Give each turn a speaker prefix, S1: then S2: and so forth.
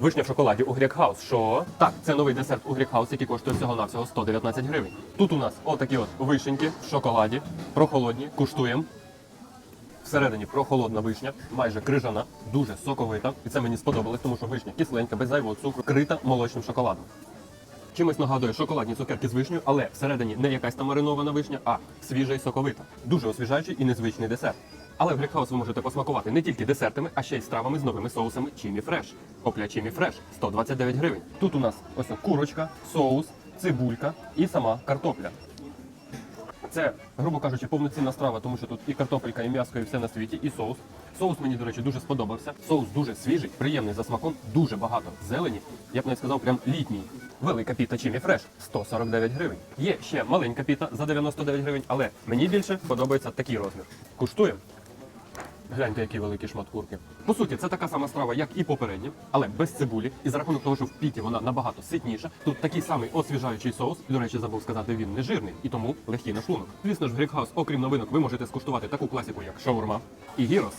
S1: Вишня в шоколаді у Грек Хаус. Що? Так, це новий десерт у Грек Хаус, який коштує всього навсього 119 гривень. Тут у нас отакі от вишеньки в шоколаді, прохолодні, куштуємо. Всередині прохолодна вишня, майже крижана, дуже соковита. І це мені сподобалось, тому що вишня кисленька, без зайвого цукру, крита молочним шоколадом. Чимось нагадує шоколадні цукерки з вишнею, але всередині не якась там маринована вишня, а свіжа і соковита. Дуже освіжаючий і незвичний десерт. Але в Грекхаус ви можете посмакувати не тільки десертами, а ще й стравами з новими соусами Чімі Фреш. Опля Чімі Фреш 129 гривень. Тут у нас ось курочка, соус, цибулька і сама картопля. Це, грубо кажучи, повноцінна страва, тому що тут і картопелька, і м'яско, і все на світі, і соус. Соус мені, до речі, дуже сподобався. Соус дуже свіжий, приємний за смаком, дуже багато зелені. Я б навіть сказав, прям літній. Велика піта Чімі Фреш 149 гривень. Є ще маленька піта за 99 гривень, але мені більше подобається такий розмір. Куштуємо. Гляньте, які великі шмат курки. По суті, це така сама страва, як і попередня, але без цибулі. І за рахунок того, що в піті вона набагато ситніша. Тут такий самий освіжаючий соус. До речі, забув сказати, він не жирний і тому легкий на шлунок. Звісно ж, в Грікхаус, окрім новинок, ви можете скуштувати таку класіку, як шаурма і гірос.